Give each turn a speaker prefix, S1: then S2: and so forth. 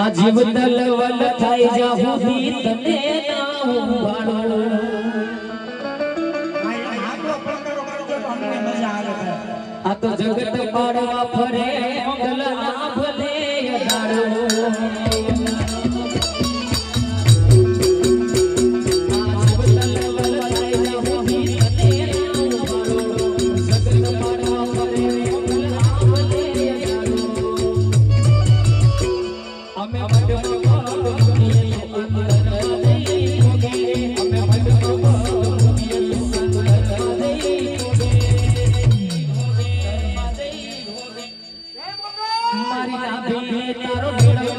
S1: આ જીવ તલવલ થાય જાહુદી તને ના ઉભાડો આ તો જગત પાડવા ફરે મંગલ ના મારી લાભે તારો મેળો